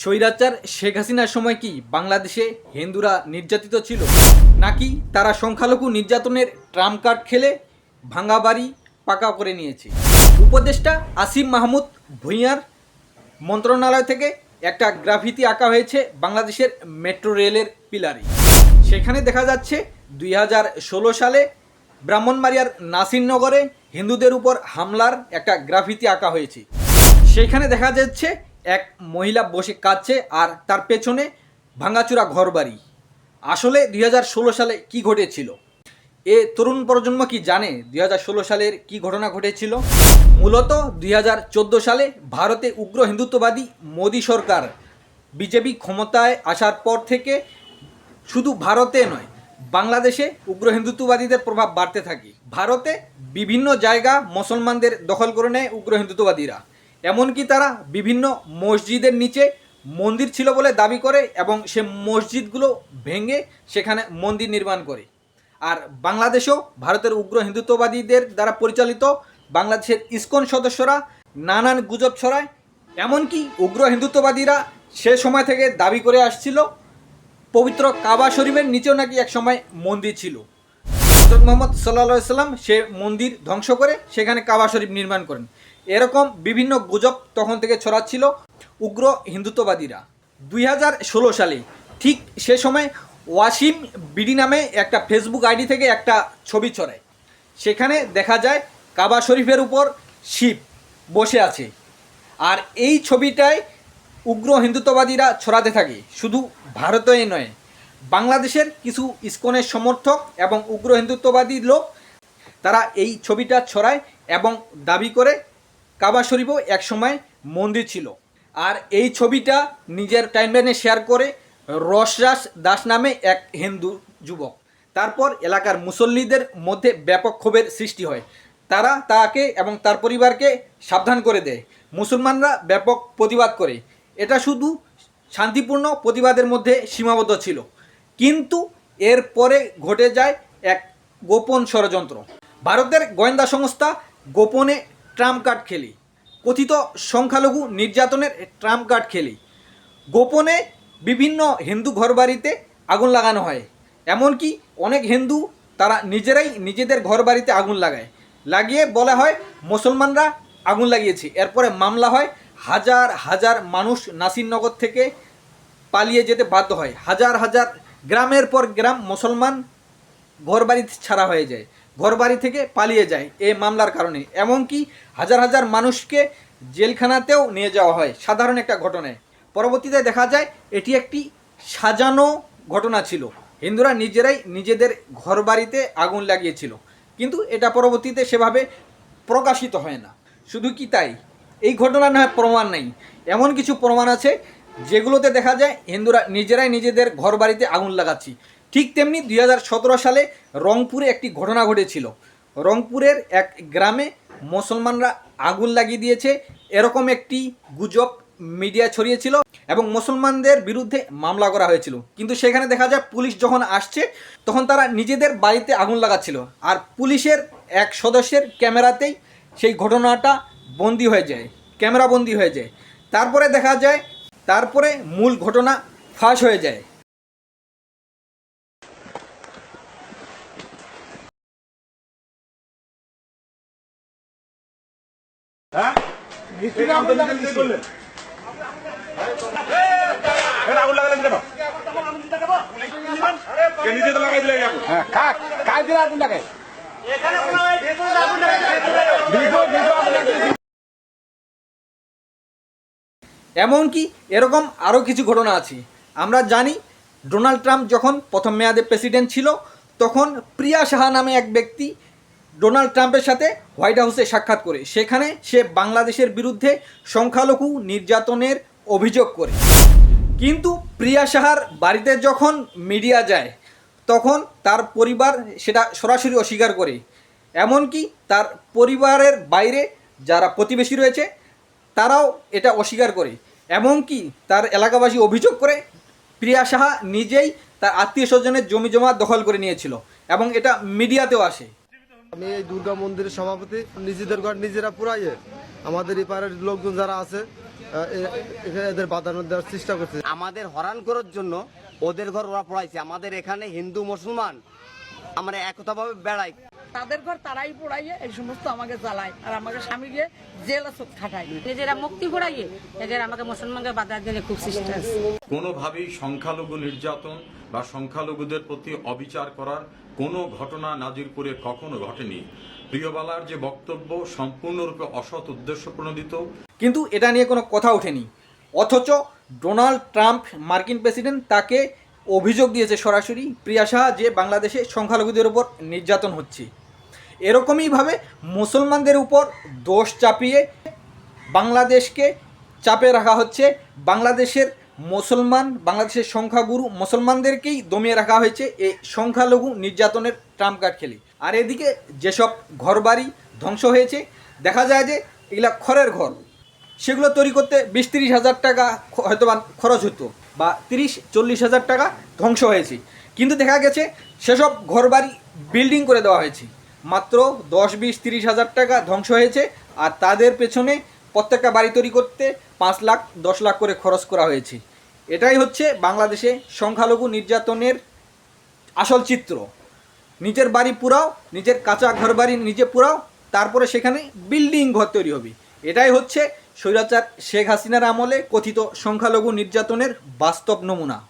স্বৈরাচার শেখ হাসিনার সময় কি বাংলাদেশে হিন্দুরা নির্যাতিত ছিল? নাকি তারা সংখ্যালঘু নির্যাতনের ট্রাম কার্ড খেলে ভাঙা বাড়ি পাকা করে নিয়েছে? উপদেষ্টা আসিম মাহমুদ ভূঁইয়ার মন্ত্রণালয় থেকে একটা গ্রাফিতি আঁকা হয়েছে বাংলাদেশের মেট্রো রেলের পিলারে। সেখানে দেখা যাচ্ছে দুই হাজার ষোলো সালে ব্রাহ্মণবাড়িয়ার নাসিরনগরে হিন্দুদের উপর হামলার একটা গ্রাফিতি আঁকা হয়েছে। সেখানে দেখা যাচ্ছে এক মহিলা বসে কাঁদছে আর তার পেছনে ভাঙাচুরা ঘরবাড়ি। আসলে দুই হাজার ষোলো সালে কি ঘটেছিল? এ তরুণ প্রজন্ম কি জানে দুই হাজার ষোলো সালের কি ঘটনা ঘটেছিল? মূলত দুই হাজার চোদ্দ সালে ভারতে উগ্র হিন্দুত্ববাদী মোদী সরকার বিজেপি ক্ষমতায় আসার পর থেকে শুধু ভারতে নয়, বাংলাদেশে উগ্র হিন্দুত্ববাদীদের প্রভাব বাড়তে থাকে। ভারতে বিভিন্ন জায়গা মুসলমানদের দখল করে নেয় উগ্র হিন্দুত্ববাদীরা। এমনকি তারা বিভিন্ন মসজিদের নিচে মন্দির ছিল বলে দাবি করে এবং সে মসজিদগুলো ভেঙে সেখানে মন্দির নির্মাণ করে। আর বাংলাদেশেও ভারতের উগ্র হিন্দুত্ববাদীদের দ্বারা পরিচালিত বাংলাদেশের ইসকন সদস্যরা নানান গুজব ছড়ায়। এমনকি উগ্র হিন্দুত্ববাদীরা সে সময় থেকে দাবি করে আসছিল, পবিত্র কাবা শরীফের নিচেও নাকি এক সময় মন্দির ছিল। হজরত মোহাম্মদ সাল্লা সাল্লাম সে মন্দির ধ্বংস করে সেখানে কাবা শরীফ নির্মাণ করেন। এরকম বিভিন্ন গুজব তখন থেকে ছড়াচ্ছিল উগ্র হিন্দুত্ববাদীরা। দুই হাজার ষোলো সালে ঠিক সে সময় ওয়াসিম বিডি নামে একটা ফেসবুক আইডি থেকে একটা ছবি ছড়ায়। সেখানে দেখা যায় কাবা শরীফের উপর শিব বসে আছে। আর এই ছবিটায় উগ্র হিন্দুত্ববাদীরা ছড়াতে থাকে। শুধু ভারতেই নয়, বাংলাদেশের কিছু ইস্কনের সমর্থক এবং উগ্র হিন্দুত্ববাদী লোক তারা এই ছবিটা ছড়ায় এবং দাবি করে কাবা শরীফও একসময় মন্দির ছিল। আর এই ছবিটা নিজের টাইমলাইনে শেয়ার করে রসরাস দাস নামে এক হিন্দু যুবক। তারপর এলাকার মুসল্লিদের মধ্যে ব্যাপক ক্ষোভের সৃষ্টি হয়। তারা তাকে এবং তার পরিবারকে সাবধান করে দেয়। মুসলমানরা ব্যাপক প্রতিবাদ করে। এটা শুধু শান্তিপূর্ণ প্রতিবাদের মধ্যে সীমাবদ্ধ ছিল। কিন্তু এরপরে ঘটে যায় এক গোপন ষড়যন্ত্র। ভারতের গোয়েন্দা সংস্থা গোপনে ট্রাম্প কার্ড খেলি। কথিত সংখ্যালঘু নির্যাতনের ট্রাম্প কার্ড খেলি। গোপনে বিভিন্ন হিন্দু ঘরবাড়িতে আগুন লাগানো হয়। এমনকি অনেক হিন্দু তারা নিজেরাই নিজেদের ঘরবাড়িতে আগুন লাগায়। লাগিয়ে বলা হয়, মুসলমানরা আগুন লাগিয়েছে। এরপরে মামলা হয়, হাজার হাজার মানুষ নাসিরনগর থেকে পালিয়ে যেতে বাধ্য হয়। হাজার হাজার গ্রামের পর গ্রাম মুসলমান ঘরবাড়ি ছাড়া হয়ে যায়। ঘরবাড়ি থেকে পালিয়ে যায় এই মামলার কারণে। এমনকি হাজার হাজার মানুষকে জেলখানাতেও নিয়ে যাওয়া হয়। সাধারণ একটা ঘটনায়। পরবর্তীতে দেখা যায় এটি একটি সাজানো ঘটনা ছিল। হিন্দুরা নিজেরাই নিজেদের ঘরবাড়িতে আগুন লাগিয়েছিল। কিন্তু এটা পরবর্তীতে সেভাবে প্রকাশিত হয় না। শুধু কি তাই? এই ঘটনা নয় প্রমাণ নেই। এমন কিছু প্রমাণ আছে যেগুলোতে দেখা যায় হিন্দুরা নিজেরাই নিজেদের ঘরবাড়িতে আগুন লাগাচ্ছি। ঠিক তেমনি দু হাজার সতেরো সালে রংপুরে একটি ঘটনা ঘটেছিল। রংপুরের এক গ্রামে মুসলমানরা আগুন লাগিয়ে দিয়েছে। এরকম একটি গুজব মিডিয়া ছড়িয়েছিল এবং মুসলমানদের বিরুদ্ধে মামলা করা হয়েছিল। কিন্তু সেখানে দেখা যায় পুলিশ যখন আসছে, তখন তারা নিজেদের বাড়িতে আগুন লাগাচ্ছিল। আর পুলিশের এক সদস্যের ক্যামেরাতেই সেই ঘটনাটা বন্দি হয়ে যায়, ক্যামেরা বন্দি হয়ে যায়। তারপরে দেখা যায়, তারপরে মূল ঘটনা ফাঁস হয়ে যায় হ্যাঁ? মিস্ত্রি আগুন লাগালেন কি করলেন? এটা আগুন লাগালেন কেন? কে নিজে তো লাগাই দিলেন এই আগুন? হ্যাঁ কাক কাক দিলে আগুন লাগে আগুন লাগে এমনকি এরকম আরও কিছু ঘটনা আছে। আমরা জানি ডোনাল্ড ট্রাম্প যখন প্রথম মেয়াদে প্রেসিডেন্ট ছিল তখন প্রিয়া সাহা নামে এক ব্যক্তি ডোনাল্ড ট্রাম্পের সাথে হোয়াইট হাউসে সাক্ষাৎ করে। সেখানে সে বাংলাদেশের বিরুদ্ধে সংখ্যালঘু নির্যাতনের অভিযোগ করে। কিন্তু প্রিয়া সাহার বাড়িতে যখন মিডিয়া যায়, তখন তার পরিবার সেটা সরাসরি অস্বীকার করে। এমনকি তার পরিবারের বাইরে যারা প্রতিবেশী রয়েছে, তারাও এটা অস্বীকার করে। এমনকি তার এলাকাবাসী অভিযোগ করে, প্রিয়া সাহা নিজেই তার আত্মীয় স্বজনের জমি জমা দখল করে নিয়েছিল এবং এটা মিডিয়াতেও আসে। আমি এই দুর্গা মন্দিরের সভাপতি, নিজেদের ঘর নিজেরা পুরাইয়ে আমাদের এই পাড়ার লোকজন যারা আছে এদের বাধানো দেওয়ার চেষ্টা করছে। আমাদের হরান করার জন্য ওদের ঘর ওরা পড়াইছে আমাদের এখানে হিন্দু, মুসলমান আমরা একতাভাবে বেড়াই। তাদের ঘর তারাই পড়াইয়ে এই সমস্ত আমাকে জ্বালায়। আর আমাকে স্বামী স্বামীকে জেলা খাটায়। নিজেরা মুক্তি ঘুরাইয়ে এদের আমাকে মুসলমানকে বাধা দিলে খুব আছে কোনোভাবেই সংখ্যালঘু নির্যাতন বা সংখ্যালঘুদের প্রতি অবিচার করার কোনো ঘটনা নাজিরপুরে কখনো ঘটেনি। প্রিয়বালার যে বক্তব্য সম্পূর্ণরূপে অসৎ উদ্দেশ্য প্রণোদিত। কিন্তু এটা নিয়ে কোনো কথা ওঠেনি। অথচ ডোনাল্ড ট্রাম্প মার্কিন প্রেসিডেন্ট তাকে অভিযোগ দিয়েছে সরাসরি। প্রিয়া শাহ যে বাংলাদেশে সংখ্যালঘুদের উপর নির্যাতন হচ্ছে। এরকমইভাবে মুসলমানদের উপর দোষ চাপিয়ে বাংলাদেশকে চাপে রাখা হচ্ছে। বাংলাদেশের মুসলমান, বাংলাদেশের সংখ্যাগুরু মুসলমানদেরকেই দমিয়ে রাখা হয়েছে এই সংখ্যালঘু নির্যাতনের ট্রাম্প কার্ড খেলে। আর এদিকে যেসব ঘরবাড়ি ধ্বংস হয়েছে, দেখা যায় যে এগুলা খড়ের ঘর, সেগুলো তৈরি করতে বিশ তিরিশ হাজার টাকা হয়তো খরচ হতো বা তিরিশ চল্লিশ হাজার টাকা ধ্বংস হয়েছে। কিন্তু দেখা গেছে সেসব ঘরবাড়ি বিল্ডিং করে দেওয়া হয়েছে। মাত্র দশ বিশ তিরিশ হাজার টাকা ধ্বংস হয়েছে আর তাদের পেছনে প্রত্যেকটা বাড়ি তৈরি করতে পাঁচ লাখ, দশ লাখ করে খরচ করা হয়েছে। এটাই হচ্ছে বাংলাদেশে সংখ্যালঘু নির্যাতনের আসল চিত্র। নিজের বাড়ি পুরাও, নিজের কাঁচা ঘর বাড়ি নিজে পুরাও, তারপরে সেখানে বিল্ডিং ঘর তৈরি হবে। এটাই হচ্ছে স্বৈরাচার শেখ হাসিনার আমলে কথিত সংখ্যালঘু নির্যাতনের বাস্তব নমুনা।